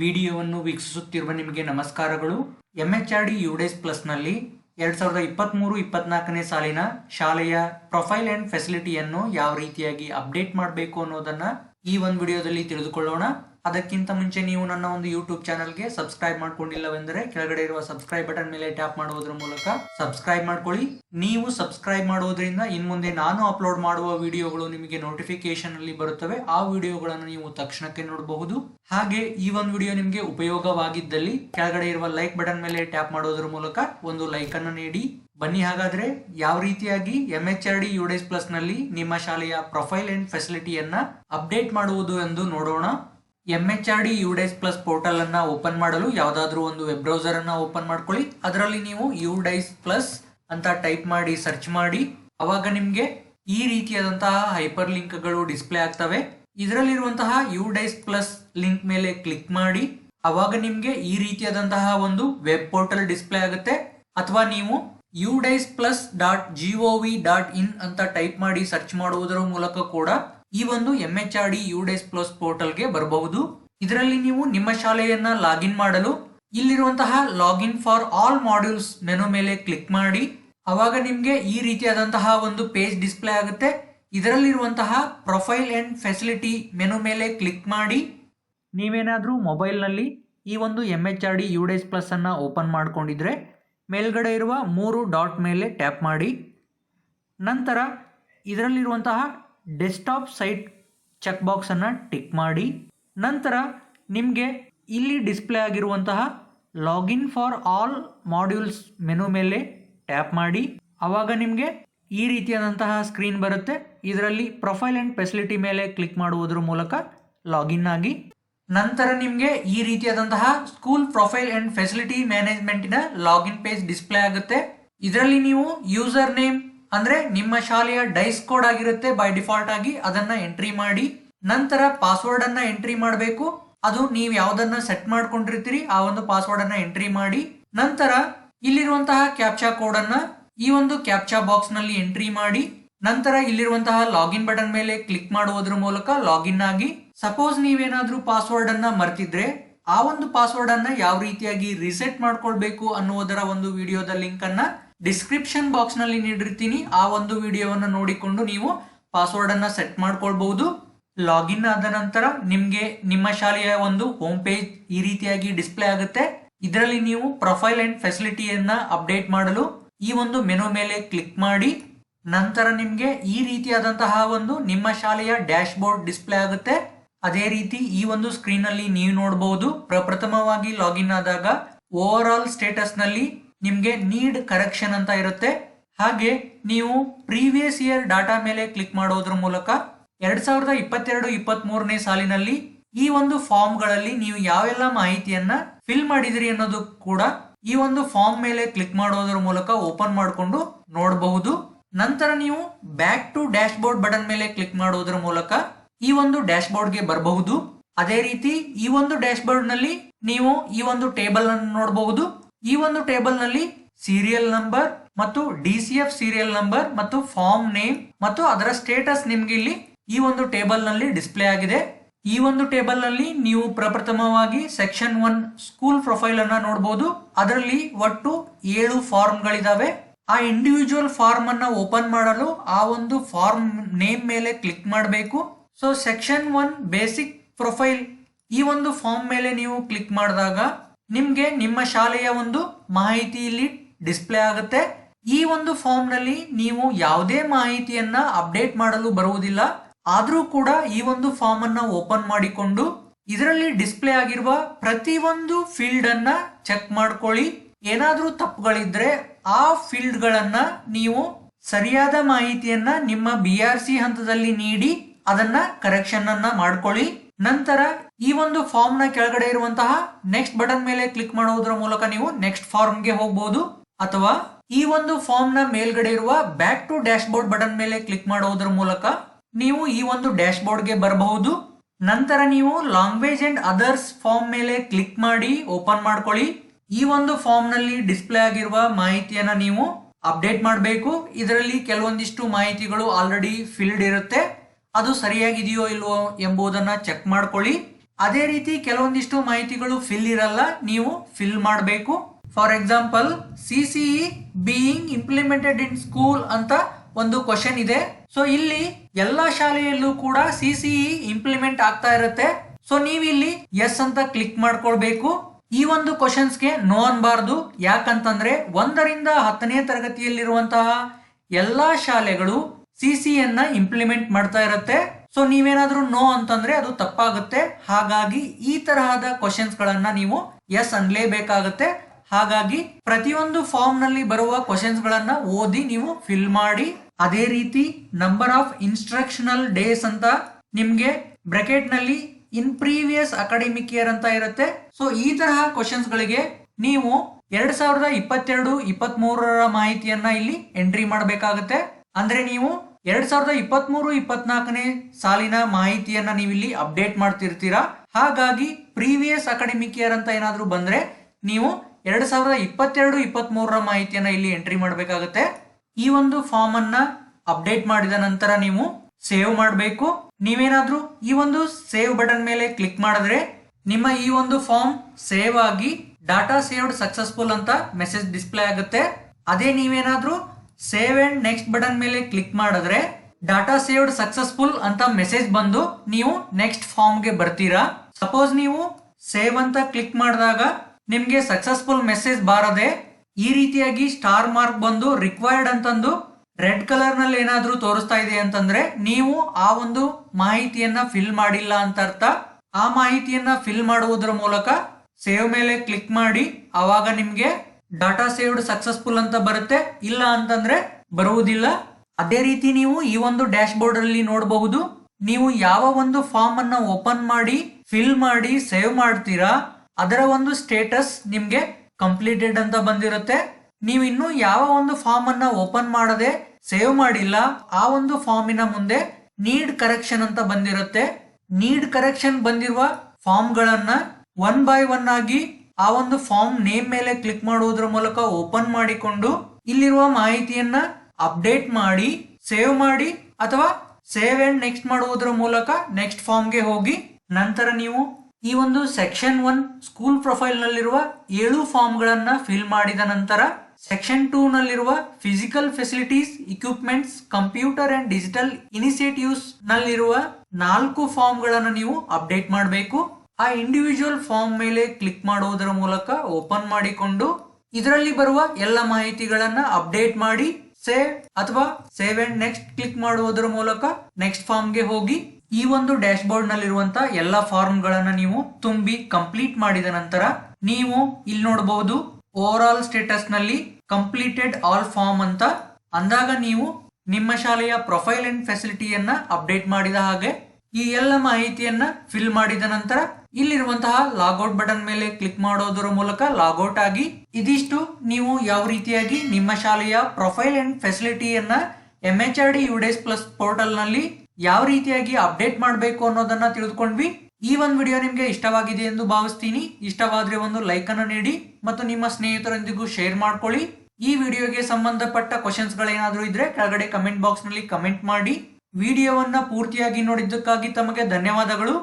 ವಿಡಿಯೋವನ್ನು ವೀಕ್ಷಿಸುತ್ತಿರುವ ನಿಮಗೆ ನಮಸ್ಕಾರಗಳು. M H R D UDISE ಪ್ಲಸ್ನಲ್ಲಿ ಎರಡ್ ಸಾವಿರದ ಇಪ್ಪತ್ತ್ಮೂರು ಇಪ್ಪತ್ನಾಲ್ಕನೇ ಸಾಲಿನ ಶಾಲೆಯ ಪ್ರೊಫೈಲ್ ಆ್ಯಂಡ್ ಫೆಸಿಲಿಟಿಯನ್ನು ಯಾವ ರೀತಿಯಾಗಿ ಅಪ್ಡೇಟ್ ಮಾಡಬೇಕು ಅನ್ನೋದನ್ನ ಈ ಒಂದು ವಿಡಿಯೋದಲ್ಲಿ ತಿಳಿದುಕೊಳ್ಳೋಣ. ಅದಕ್ಕಿಂತ ಮುಂಚೆ ನೀವು ನನ್ನ ಒಂದು ಯೂಟ್ಯೂಬ್ ಚಾನಲ್ಗೆ ಸಬ್ಸ್ಕ್ರೈಬ್ ಮಾಡ್ಕೊಂಡಿಲ್ಲವೆಂದರೆ ಕೆಳಗಡೆ ಇರುವ ಸಬ್ಸ್ಕ್ರೈಬ್ ಬಟನ್ ಮೇಲೆ ಟ್ಯಾಪ್ ಮಾಡುವುದರ ಮೂಲಕ ಸಬ್ಸ್ಕ್ರೈಬ್ ಮಾಡ್ಕೊಳ್ಳಿ. ನೀವು ಸಬ್ಸ್ಕ್ರೈಬ್ ಮಾಡುವುದರಿಂದ ಇನ್ಮುಂದೆ ನಾನು ಅಪ್ಲೋಡ್ ಮಾಡುವ ವಿಡಿಯೋಗಳು ನಿಮಗೆ ನೋಟಿಫಿಕೇಶನ್ ಅಲ್ಲಿ ಬರುತ್ತವೆ. ಆ ವಿಡಿಯೋಗಳನ್ನು ನೀವು ತಕ್ಷಣಕ್ಕೆ ನೋಡಬಹುದು. ಹಾಗೆ ಈ ಒಂದು ವಿಡಿಯೋ ನಿಮಗೆ ಉಪಯೋಗವಾಗಿದ್ದಲ್ಲಿ ಕೆಳಗಡೆ ಇರುವ ಲೈಕ್ ಬಟನ್ ಮೇಲೆ ಟ್ಯಾಪ್ ಮಾಡೋದ್ರ ಮೂಲಕ ಒಂದು ಲೈಕ್ ಅನ್ನು ನೀಡಿ. ಬನ್ನಿ ಹಾಗಾದ್ರೆ ಯಾವ ರೀತಿಯಾಗಿ M H R D UDISE ಪ್ಲಸ್ನಲ್ಲಿ ನಿಮ್ಮ ಶಾಲೆಯ ಪ್ರೊಫೈಲ್ ಅಂಡ್ ಫೆಸಿಲಿಟಿಯನ್ನ ಅಪ್ಡೇಟ್ ಮಾಡುವುದು ಎಂದು ನೋಡೋಣ. M H R D UDISE plus portal ಅನ್ನ ಓಪನ್ ಮಾಡಲು ಯಾವ್ದಾದ್ರು ಒಂದು ವೆಬ್ ಬ್ರೌಸರ್ ಅನ್ನ ಓಪನ್ ಮಾಡ್ಕೊಳ್ಳಿ. ಅದರಲ್ಲಿ ನೀವು ಯುಡೈಸ್ ಪ್ಲಸ್ ಅಂತ ಟೈಪ್ ಮಾಡಿ ಸರ್ಚ್ ಮಾಡಿ. ಅವಾಗ ನಿಮ್ಗೆ ಈ ರೀತಿಯಾದಂತಹ ಹೈಪರ್ ಲಿಂಕ್ಗಳು ಡಿಸ್ಪ್ಲೇ ಆಗ್ತವೆ. ಇದರಲ್ಲಿರುವಂತಹ ಯುಡೈಸ್ ಪ್ಲಸ್ ಲಿಂಕ್ ಮೇಲೆ ಕ್ಲಿಕ್ ಮಾಡಿ. ಅವಾಗ ನಿಮ್ಗೆ ಈ ರೀತಿಯಾದಂತಹ ಒಂದು ವೆಬ್ ಪೋರ್ಟಲ್ ಡಿಸ್ಪ್ಲೇ ಆಗುತ್ತೆ. ಅಥವಾ ನೀವು UDISE plus dot gov dot in ಅಂತ ಟೈಪ್ ಮಾಡಿ ಸರ್ಚ್ ಮಾಡುವುದರ ಮೂಲಕ ಕೂಡ ಈ ಒಂದು M H R D UDISE plus ಪೋರ್ಟಲ್ಗೆ ಬರಬಹುದು. ಇದರಲ್ಲಿ ನೀವು ನಿಮ್ಮ ಶಾಲೆಯನ್ನ ಲಾಗಿನ್ ಮಾಡಲು ಇಲ್ಲಿರುವಂತಹ login for all modules menu ಮೇಲೆ ಕ್ಲಿಕ್ ಮಾಡಿ. ಅವಾಗ ನಿಮಗೆ ಈ ರೀತಿಯಾದಂತಹ ಒಂದು ಪೇಜ್ ಡಿಸ್ಪ್ಲೇ ಆಗುತ್ತೆ. ಇದರಲ್ಲಿರುವಂತಹ ಪ್ರೊಫೈಲ್ ಅಂಡ್ ಫೆಸಿಲಿಟಿ ಮೆನು ಮೇಲೆ ಕ್ಲಿಕ್ ಮಾಡಿ. ನೀವೇನಾದರೂ ಮೊಬೈಲ್ನಲ್ಲಿ ಈ ಒಂದು M H R D UDISE plus ಅನ್ನ ಓಪನ್ ಮಾಡಿಕೊಂಡಿದ್ರೆ ಮೇಲ್ಗಡೆ ಇರುವ ಮೂರು ಡಾಟ್ ಮೇಲೆ ಟ್ಯಾಪ್ ಮಾಡಿ. ನಂತರ ಇದರಲ್ಲಿರುವಂತಹ ಡೆಸ್ಕ್ಟಾಪ್ ಸೈಟ್ ಚೆಕ್ ಬಾಕ್ಸನ್ನು ಟಿಕ್ ಮಾಡಿ. ನಂತರ ನಿಮಗೆ ಇಲ್ಲಿ ಡಿಸ್ಪ್ಲೇ ಆಗಿರುವಂತಹ login for all modules menu ಮೇಲೆ ಟ್ಯಾಪ್ ಮಾಡಿ. ಆವಾಗ ನಿಮಗೆ ಈ ರೀತಿಯಾದಂತಹ ಸ್ಕ್ರೀನ್ ಬರುತ್ತೆ. ಇದರಲ್ಲಿ ಪ್ರೊಫೈಲ್ ಆ್ಯಂಡ್ ಫೆಸಿಲಿಟಿ ಮೇಲೆ ಕ್ಲಿಕ್ ಮಾಡುವುದರ ಮೂಲಕ ಲಾಗಿನ್ ಆಗಿ. ನಂತರ ನಿಮಗೆ ಈ ರೀತಿಯಾದಂತಹ ಸ್ಕೂಲ್ ಪ್ರೊಫೈಲ್ ಆ್ಯಂಡ್ ಫೆಸಿಲಿಟಿ ಮ್ಯಾನೇಜ್ಮೆಂಟಿನ ಲಾಗಿನ್ ಪೇಜ್ ಡಿಸ್ಪ್ಲೇ ಆಗುತ್ತೆ. ಇದರಲ್ಲಿ ನೀವು ಯೂಸರ್ ನೇಮ್ ಅಂದ್ರೆ ನಿಮ್ಮ ಶಾಲೆಯ ಡೈಸ್ ಕೋಡ್ ಆಗಿರುತ್ತೆ ಬೈ ಡಿಫಾಲ್ಟ್ ಆಗಿ ಅದನ್ನ ಎಂಟ್ರಿ ಮಾಡಿ, ನಂತರ ಪಾಸ್ವರ್ಡ್ ಅನ್ನ ಎಂಟ್ರಿ ಮಾಡಬೇಕು. ಅದು ನೀವು ಯಾವ್ದನ್ನ ಸೆಟ್ ಮಾಡ್ಕೊಂಡಿರ್ತೀರಿ, ಆ ಒಂದು ಪಾಸ್ವರ್ಡ್ ಅನ್ನ ಎಂಟ್ರಿ ಮಾಡಿ, ನಂತರ ಇಲ್ಲಿರುವಂತಹ ಕ್ಯಾಪ್ಚಾ ಕೋಡ್ ಅನ್ನ ಈ ಒಂದು ಕ್ಯಾಪ್ಚಾ ಬಾಕ್ಸ್ನಲ್ಲಿ ಎಂಟ್ರಿ ಮಾಡಿ, ನಂತರ ಇಲ್ಲಿರುವಂತಹ ಲಾಗಿನ್ ಬಟನ್ ಮೇಲೆ ಕ್ಲಿಕ್ ಮಾಡುವುದರ ಮೂಲಕ ಲಾಗಿನ್ ಆಗಿ ಸಪೋಸ್ ನೀವೇನಾದ್ರೂ ಪಾಸ್ವರ್ಡ್ ಅನ್ನ ಮರ್ತಿದ್ರೆ, ಆ ಒಂದು ಪಾಸ್ವರ್ಡ್ ಅನ್ನ ಯಾವ ರೀತಿಯಾಗಿ ರಿಸೆಟ್ ಮಾಡ್ಕೊಳ್ಬೇಕು ಅನ್ನುವುದರ ಒಂದು ವಿಡಿಯೋದ ಲಿಂಕ್ ಅನ್ನ ಡಿಸ್ಕ್ರಿಪ್ಷನ್ ಬಾಕ್ಸ್ನಲ್ಲಿ ನೀಡಿರ್ತೀನಿ. ಆ ಒಂದು ವಿಡಿಯೋವನ್ನು ನೋಡಿಕೊಂಡು ನೀವು ಪಾಸ್ವರ್ಡ್ ಅನ್ನ ಸೆಟ್ ಮಾಡ್ಕೊಳ್ಬಹುದು. ಲಾಗಿನ್ ಆದ ನಂತರ ನಿಮಗೆ ನಿಮ್ಮ ಶಾಲೆಯ ಒಂದು ಹೋಮ್ ಪೇಜ್ ಈ ರೀತಿಯಾಗಿ ಡಿಸ್ಪ್ಲೇ ಆಗುತ್ತೆ. ಇದರಲ್ಲಿ ನೀವು ಪ್ರೊಫೈಲ್ ಅಂಡ್ ಫೆಸಿಲಿಟಿಯನ್ನ ಅಪ್ಡೇಟ್ ಮಾಡಲು ಈ ಒಂದು ಮೆನು ಮೇಲೆ ಕ್ಲಿಕ್ ಮಾಡಿ. ನಂತರ ನಿಮಗೆ ಈ ರೀತಿಯಾದಂತಹ ಒಂದು ನಿಮ್ಮ ಶಾಲೆಯ ಡ್ಯಾಶ್ ಬೋರ್ಡ್ ಡಿಸ್ಪ್ಲೇ ಆಗುತ್ತೆ. ಅದೇ ರೀತಿ ಈ ಒಂದು ಸ್ಕ್ರೀನ್ ಅಲ್ಲಿ ನೀವು ನೋಡಬಹುದು ಪ್ರಪ್ರಥಮವಾಗಿ ಲಾಗಿನ್ ಆದಾಗ ಓವರ್ ಆಲ್ ಸ್ಟೇಟಸ್ನಲ್ಲಿ ನಿಮ್ಗೆ ನೀಡ್ ಕರೆಕ್ಷನ್ ಅಂತ ಇರುತ್ತೆ. ಹಾಗೆ ನೀವು ಪ್ರೀವಿಯಸ್ ಇಯರ್ ಡಾಟಾ ಮೇಲೆ ಕ್ಲಿಕ್ ಮಾಡೋದ್ರ ಮೂಲಕ ಎರಡ್ ಸಾವಿರದ ಇಪ್ಪತ್ತೆರಡು ಇಪ್ಪತ್ತ್ ಮೂರನೇ ಸಾಲಿನಲ್ಲಿ ಈ ಒಂದು ಫಾರ್ಮ್ಗಳಲ್ಲಿ ನೀವು ಯಾವೆಲ್ಲ ಮಾಹಿತಿಯನ್ನ ಫಿಲ್ ಮಾಡಿದಿರಿ ಅನ್ನೋದು ಕೂಡ ಈ ಒಂದು ಫಾರ್ಮ್ ಮೇಲೆ ಕ್ಲಿಕ್ ಮಾಡೋದ್ರ ಮೂಲಕ ಓಪನ್ ಮಾಡಿಕೊಂಡು ನೋಡಬಹುದು. ನಂತರ ನೀವು back to dashboard button ಮೇಲೆ ಕ್ಲಿಕ್ ಮಾಡೋದ್ರ ಮೂಲಕ ಈ ಒಂದು ಡ್ಯಾಶ್ ಬೋರ್ಡ್ಗೆ ಬರಬಹುದು. ಅದೇ ರೀತಿ ಈ ಒಂದು ಡ್ಯಾಶ್ ಬೋರ್ಡ್ನಲ್ಲಿ ನೀವು ಈ ಒಂದು ಟೇಬಲ್ ಅನ್ನು ನೋಡಬಹುದು. ಈ ಒಂದು ಟೇಬಲ್ನಲ್ಲಿ ಸೀರಿಯಲ್ ನಂಬರ್ ಮತ್ತು D C F serial number ಮತ್ತು ಫಾರ್ಮ್ ನೇಮ್ ಮತ್ತು ಅದರ ಸ್ಟೇಟಸ್ ನಿಮ್ಗೆ ಇಲ್ಲಿ ಈ ಒಂದು ಟೇಬಲ್ನಲ್ಲಿ ಡಿಸ್ಪ್ಲೇ ಆಗಿದೆ. ಈ ಒಂದು ಟೇಬಲ್ನಲ್ಲಿ ನೀವು ಪ್ರಪ್ರಥಮವಾಗಿ ಸೆಕ್ಷನ್ ಒನ್ ಸ್ಕೂಲ್ ಪ್ರೊಫೈಲ್ ಅನ್ನ ನೋಡಬಹುದು ಅದರಲ್ಲಿ ಒಟ್ಟು ಏಳು ಫಾರ್ಮ್ ಗಳಿದಾವೆ. ಆ ಇಂಡಿವಿಜುವಲ್ ಫಾರ್ಮ್ ಅನ್ನ ಓಪನ್ ಮಾಡಲು ಆ ಒಂದು ಫಾರ್ಮ್ ನೇಮ್ ಮೇಲೆ ಕ್ಲಿಕ್ ಮಾಡಬೇಕು. So section one basic profile ಈ ಒಂದು ಫಾರ್ಮ್ ಮೇಲೆ ನೀವು ಕ್ಲಿಕ್ ಮಾಡಿದಾಗ ನಿಮ್ಗೆ ನಿಮ್ಮ ಶಾಲೆಯ ಒಂದು ಮಾಹಿತಿ ಇಲ್ಲಿ ಡಿಸ್ಪ್ಲೇ ಆಗುತ್ತೆ. ಈ ಒಂದು ಫಾರ್ಮ್ನಲ್ಲಿ ನೀವು ಯಾವುದೇ ಮಾಹಿತಿಯನ್ನ ಅಪ್ಡೇಟ್ ಮಾಡಲು ಬರುವುದಿಲ್ಲ. ಆದರೂ ಕೂಡ ಈ ಒಂದು ಫಾರ್ಮ್ ಅನ್ನ ಓಪನ್ ಮಾಡಿಕೊಂಡು ಇದರಲ್ಲಿ ಡಿಸ್ಪ್ಲೇ ಆಗಿರುವ ಪ್ರತಿಯೊಂದು ಫೀಲ್ಡ್ ಅನ್ನ ಚೆಕ್ ಮಾಡ್ಕೊಳ್ಳಿ. ಏನಾದರೂ ತಪ್ಪುಗಳಿದ್ರೆ ಆ ಫೀಲ್ಡ್ ಗಳನ್ನ ನೀವು ಸರಿಯಾದ ಮಾಹಿತಿಯನ್ನ ನಿಮ್ಮ ಬಿ ಆರ್ ಸಿ ಹಂತದಲ್ಲಿ ನೀಡಿ ಅದನ್ನ ಕರೆಕ್ಷನ್ ಅನ್ನ ಮಾಡ್ಕೊಳ್ಳಿ. ನಂತರ ಈ ಒಂದು ಫಾರ್ಮ್ನ ಕೆಳಗಡೆ ಇರುವಂತಹ ನೆಕ್ಸ್ಟ್ ಬಟನ್ ಮೇಲೆ ಕ್ಲಿಕ್ ಮಾಡುವುದರ ಮೂಲಕ ನೀವು ನೆಕ್ಸ್ಟ್ ಫಾರ್ಮ್ಗೆ ಹೋಗಬಹುದು ಅಥವಾ ಈ ಒಂದು ಫಾರ್ಮ್ನ ಮೇಲ್ಗಡೆ ಇರುವ back to dashboard button ಮೇಲೆ ಕ್ಲಿಕ್ ಮಾಡುವುದರ ಮೂಲಕ ನೀವು ಈ ಒಂದು ಡ್ಯಾಶ್ ಬೋರ್ಡ್ಗೆ ಬರಬಹುದು. ನಂತರ ನೀವು ಲಾಂಗ್ವೇಜ್ ಅಂಡ್ ಅದರ್ಸ್ ಫಾರ್ಮ್ ಮೇಲೆ ಕ್ಲಿಕ್ ಮಾಡಿ ಓಪನ್ ಮಾಡ್ಕೊಳ್ಳಿ. ಈ ಒಂದು ಫಾರ್ಮ್ನಲ್ಲಿ ಡಿಸ್ಪ್ಲೇ ಆಗಿರುವ ಮಾಹಿತಿಯನ್ನ ನೀವು ಅಪ್ಡೇಟ್ ಮಾಡಬೇಕು. ಇದರಲ್ಲಿ ಕೆಲವೊಂದಿಷ್ಟು ಮಾಹಿತಿಗಳು ಆಲ್ರೆಡಿ ಫಿಲ್ಡ್ ಇರುತ್ತೆ. ಅದು ಸರಿಯಾಗಿದೆಯೋ ಇಲ್ವೋ ಎಂಬುದನ್ನ ಚೆಕ್ ಮಾಡ್ಕೊಳ್ಳಿ. ಅದೇ ರೀತಿ ಕೆಲವೊಂದಿಷ್ಟು ಮಾಹಿತಿಗಳು ಫಿಲ್ ಇರಲ್ಲ, ನೀವು ಫಿಲ್ ಮಾಡಬೇಕು. For example C CE being implemented in school ಅಂತ ಒಂದು ಕ್ವಶನ್ ಇದೆ. ಸೊ ಇಲ್ಲಿ ಎಲ್ಲಾ ಶಾಲೆಯಲ್ಲೂ ಕೂಡ ಸಿ ಸಿಇ ಇಂಪ್ಲಿಮೆಂಟ್ ಆಗ್ತಾ ಇರುತ್ತೆ. ಸೊ ನೀವಿಲ್ಲಿ ಎಸ್ ಅಂತ ಕ್ಲಿಕ್ ಮಾಡ್ಕೊಳ್ಬೇಕು. ಈ ಒಂದು ಕ್ವಶನ್ಸ್ಗೆ ನೋ ಅನ್ಬಾರ್ದು. ಯಾಕಂತಂದ್ರೆ ಒಂದರಿಂದ ಹತ್ತನೇ ತರಗತಿಯಲ್ಲಿರುವಂತಹ ಎಲ್ಲಾ ಶಾಲೆಗಳು ಸಿ ಸಿ ಎನ್ನ ಇಂಪ್ಲಿಮೆಂಟ್ ಮಾಡ್ತಾ ಇರುತ್ತೆ. ಸೊ ನೀವೇನಾದ್ರೂ ನೋ ಅಂತಂದ್ರೆ ಅದು ತಪ್ಪಾಗುತ್ತೆ. ಹಾಗಾಗಿ ಈ ತರಹದ ಕ್ವಶನ್ಸ್ ಗಳನ್ನ ನೀವು ಎಸ್ ಅನ್ಲೇಬೇಕಾಗುತ್ತೆ. ಹಾಗಾಗಿ ಪ್ರತಿಯೊಂದು ಫಾರ್ಮ್ನಲ್ಲಿ ಬರುವ ಕ್ವಶನ್ಸ್ ಗಳನ್ನ ಓದಿ ನೀವು ಫಿಲ್ ಮಾಡಿ, ಅದೇ ರೀತಿ ನಂಬರ್ ಆಫ್ ಇನ್ಸ್ಟ್ರಕ್ಷನಲ್ ಡೇಸ್ ಅಂತ ನಿಮ್ಗೆ ಬ್ರಾಕೆಟ್ನಲ್ಲಿ ಇನ್ ಪ್ರೀವಿಯಸ್ ಅಕಾಡೆಮಿಕ್ ಇಯರ್ ಅಂತ ಇರುತ್ತೆ. ಸೊ ಈ ತರಹ ಕ್ವಶನ್ಸ್ ಗಳಿಗೆ ನೀವು ಎರಡ್ ಸಾವಿರದ ಇಪ್ಪತ್ತೆರಡು ಇಪ್ಪತ್ತ್ ಮೂರರ ಮಾಹಿತಿಯನ್ನ ಇಲ್ಲಿ ಎಂಟ್ರಿ ಮಾಡಬೇಕಾಗುತ್ತೆ. ಅಂದ್ರೆ ನೀವು ಎರಡ್ ಸಾವಿರದ ಇಪ್ಪತ್ತ್ ಮೂರು ಇಪ್ಪತ್ನಾಲ್ಕನೇ ಸಾಲಿನ ಮಾಹಿತಿಯನ್ನ ನೀವು ಇಲ್ಲಿ ಅಪ್ಡೇಟ್ ಮಾಡ್ತಿರ್ತೀರಾ? ಹಾಗಾಗಿ ಪ್ರೀವಿಯಸ್ ಅಕಾಡೆಮಿಕ್ ಇಯರ್ ಅಂತ ಏನಾದರೂ ಬಂದ್ರೆ ನೀವು ಎರಡ್ ಸಾವಿರದ ಇಪ್ಪತ್ತೆರಡು ಇಪ್ಪತ್ತ್ ಮೂರರ ಮಾಹಿತಿಯನ್ನ ಇಲ್ಲಿ ಎಂಟ್ರಿ ಮಾಡಬೇಕಾಗತ್ತೆ. ಈ ಒಂದು ಫಾರ್ಮ್ ಅನ್ನ ಅಪ್ಡೇಟ್ ಮಾಡಿದ ನಂತರ ನೀವು ಸೇವ್ ಮಾಡಬೇಕು. ನೀವೇನಾದ್ರೂ ಈ ಒಂದು ಸೇವ್ ಬಟನ್ ಮೇಲೆ ಕ್ಲಿಕ್ ಮಾಡಿದ್ರೆ ನಿಮ್ಮ ಈ ಒಂದು ಫಾರ್ಮ್ ಸೇವ್ ಆಗಿ ಡಾಟಾ ಸೇವ್ಡ್ ಸಕ್ಸಸ್ಫುಲ್ ಅಂತ ಮೆಸೇಜ್ ಡಿಸ್ಪ್ಲೇ ಆಗುತ್ತೆ. ಅದೇ ನೀವೇನಾದ್ರೂ ಸೇವ್ ಅಂಡ್ ನೆಕ್ಸ್ಟ್ ಬಟನ್ ಮೇಲೆ ಕ್ಲಿಕ್ ಮಾಡಿದ್ರೆ ಡಾಟಾ ಸೇವ್ಡ್ ಸಕ್ಸಸ್ಫುಲ್ ಅಂತ ಮೆಸೇಜ್ ಬಂದು ನೀವು ನೆಕ್ಸ್ಟ್ ಫಾರ್ಮ್ಗೆ ಬರ್ತೀರಾ. ಸಪೋಸ್ ನೀವು ಸೇವ್ ಅಂತ ಕ್ಲಿಕ್ ಮಾಡಿದಾಗ ನಿಮ್ಗೆ ಸಕ್ಸಸ್ಫುಲ್ ಮೆಸೇಜ್ ಬಾರದೆ ಈ ರೀತಿಯಾಗಿ ಸ್ಟಾರ್ ಮಾರ್ಕ್ ಬಂದು ರಿಕ್ವೈರ್ಡ್ ಅಂತಂದು ರೆಡ್ ಕಲರ್ನಲ್ಲಿ ಏನಾದ್ರೂ ತೋರಿಸ್ತಾ ಇದೆ ಅಂತಂದ್ರೆ ನೀವು ಆ ಒಂದು ಮಾಹಿತಿಯನ್ನ ಫಿಲ್ ಮಾಡಿಲ್ಲ ಅಂತ ಅರ್ಥ. ಆ ಮಾಹಿತಿಯನ್ನ ಫಿಲ್ ಮಾಡುವುದರ ಮೂಲಕ ಸೇವ್ ಮೇಲೆ ಕ್ಲಿಕ್ ಮಾಡಿ ಆವಾಗ ನಿಮ್ಗೆ ಡಾಟಾ ಸೇವ್ಡ್ ಸಕ್ಸಸ್ಫುಲ್ ಅಂತ ಬರುತ್ತೆ, ಇಲ್ಲ ಅಂತಂದ್ರೆ ಬರುವುದಿಲ್ಲ. ಅದೇ ರೀತಿ ನೀವು ಈ ಒಂದು ಡ್ಯಾಶ್ ಬೋರ್ಡ್ ಅಲ್ಲಿ ನೋಡಬಹುದು, ನೀವು ಯಾವ ಒಂದು ಫಾರ್ಮ್ ಅನ್ನ ಓಪನ್ ಮಾಡಿ, ಫಿಲ್ ಮಾಡಿ, ಸೇವ್ ಮಾಡ್ತೀರಾ, ಅದರ ಒಂದು ಸ್ಟೇಟಸ್ ನಿಮ್ಗೆ ಕಂಪ್ಲೀಟೆಡ್ ಅಂತ ಬಂದಿರುತ್ತೆ. ನೀವು ಇನ್ನು ಯಾವ ಒಂದು ಫಾರ್ಮ್ ಅನ್ನ ಓಪನ್ ಮಾಡದೆ, ಸೇವ್ ಮಾಡಿಲ್ಲ, ಆ ಒಂದು ಫಾರ್ಮಿನ ಮುಂದೆ ನೀಡ್ ಕರೆಕ್ಷನ್ ಅಂತ ಬಂದಿರುತ್ತೆ. ನೀಡ್ ಕರೆಕ್ಷನ್ ಬಂದಿರುವ ಫಾರ್ಮ್ ಗಳನ್ನ ಒನ್ ಬೈ ಒನ್ ಆಗಿ ಆ ಒಂದು ಫಾರ್ಮ್ ನೇಮ್ ಮೇಲೆ ಕ್ಲಿಕ್ ಮಾಡುವುದರ ಮೂಲಕ ಓಪನ್ ಮಾಡಿಕೊಂಡು ಇಲ್ಲಿರುವ ಮಾಹಿತಿಯನ್ನ ಅಪ್ಡೇಟ್ ಮಾಡಿ ಸೇವ್ ಮಾಡಿ ಅಥವಾ ಸೇವ್ ಅಂಡ್ ನೆಕ್ಸ್ಟ್ ಮಾಡುವುದರ ಮೂಲಕ ನೆಕ್ಸ್ಟ್ ಫಾರ್ಮ್ಗೆ ಹೋಗಿ ನಂತರ ನೀವು ಈ ಒಂದು ಸೆಕ್ಷನ್ ಒನ್ ಸ್ಕೂಲ್ ಪ್ರೊಫೈಲ್ ನಲ್ಲಿರುವ ಏಳು ಫಾರ್ಮ್ ಗಳನ್ನ ಫಿಲ್ ಮಾಡಿದ ನಂತರ ಸೆಕ್ಷನ್ ಟೂ ನಲ್ಲಿರುವ physical facilities equipments computer and digital initiatives ನಲ್ಲಿರುವ ನಾಲ್ಕು ಫಾರ್ಮ್ಗಳನ್ನು ನೀವು ಅಪ್ಡೇಟ್ ಮಾಡಬೇಕು. ಆ ಇಂಡಿವಿಜುವಲ್ ಫಾರ್ಮ್ ಮೇಲೆ ಕ್ಲಿಕ್ ಮಾಡುವುದರ ಮೂಲಕ ಓಪನ್ ಮಾಡಿಕೊಂಡು ಇದರಲ್ಲಿ ಬರುವ ಎಲ್ಲ ಮಾಹಿತಿಗಳನ್ನ ಅಪ್ಡೇಟ್ ಮಾಡಿ ಸೇವ್ ಅಥವಾ ಸೇವ್ ಅಂಡ್ ನೆಕ್ಸ್ಟ್ ಕ್ಲಿಕ್ ಮಾಡುವುದರ ಮೂಲಕ ನೆಕ್ಸ್ಟ್ ಫಾರ್ಮ್ಗೆ ಹೋಗಿ ಈ ಒಂದು ಡ್ಯಾಶ್ ಬೋರ್ಡ್ ನಲ್ಲಿರುವಂತಹ ಎಲ್ಲ ಫಾರ್ಮ್ ಗಳನ್ನ ನೀವು ತುಂಬಿ ಕಂಪ್ಲೀಟ್ ಮಾಡಿದ ನಂತರ ನೀವು ಇಲ್ಲಿ ನೋಡಬಹುದು ಓವರ್ ಆಲ್ ಸ್ಟೇಟಸ್ನಲ್ಲಿ ಕಂಪ್ಲೀಟೆಡ್ ಆಲ್ ಫಾರ್ಮ್ ಅಂತ. ಅಂದಾಗ ನೀವು ನಿಮ್ಮ ಶಾಲೆಯ ಪ್ರೊಫೈಲ್ ಅಂಡ್ ಫೆಸಿಲಿಟಿಯನ್ನ ಅಪ್ಡೇಟ್ ಮಾಡಿದ ಹಾಗೆ ಈ ಎಲ್ಲ ಮಾಹಿತಿಯನ್ನ ಫಿಲ್ ಮಾಡಿದ ನಂತರ ಇಲ್ಲಿರುವಂತಹ ಲಾಗೌಟ್ ಬಟನ್ ಮೇಲೆ ಕ್ಲಿಕ್ ಮಾಡೋದರ ಮೂಲಕ ಲಾಗೌಟ್ ಆಗಿ ಇದಿಷ್ಟು ನೀವು ಯಾವ ರೀತಿಯಾಗಿ ನಿಮ್ಮ ಶಾಲೆಯ profile and ಫೆಸಿಲಿಟಿಯನ್ನ M H R D UDISE plus ಪೋರ್ಟಲ್ನಲ್ಲಿ ಯಾವ ರೀತಿಯಾಗಿ ಅಪ್ಡೇಟ್ ಮಾಡಬೇಕು ಅನ್ನೋದನ್ನ ತಿಳಿದುಕೊಂಡ್ವಿ. ಈ ಒಂದು ವಿಡಿಯೋ ನಿಮಗೆ ಇಷ್ಟವಾಗಿದೆ ಎಂದು ಭಾವಿಸ್ತೀನಿ. ಇಷ್ಟವಾದ್ರೆ ಒಂದು ಲೈಕ್ ಅನ್ನು ನೀಡಿ ಮತ್ತು ನಿಮ್ಮ ಸ್ನೇಹಿತರೊಂದಿಗೂ ಶೇರ್ ಮಾಡ್ಕೊಳ್ಳಿ. ಈ ವಿಡಿಯೋಗೆ ಸಂಬಂಧಪಟ್ಟ ಕ್ವಶನ್ಸ್ ಗಳೇನಾದರೂ ಇದ್ರೆ ಕೆಳಗಡೆ ಕಮೆಂಟ್ ಬಾಕ್ಸ್ನಲ್ಲಿ ಕಮೆಂಟ್ ಮಾಡಿ. ವಿಡಿಯೋವನ್ನ ಪೂರ್ತಿಯಾಗಿ ನೋಡಿದ್ದಕ್ಕಾಗಿ ತಮಗೆ ಧನ್ಯವಾದಗಳು.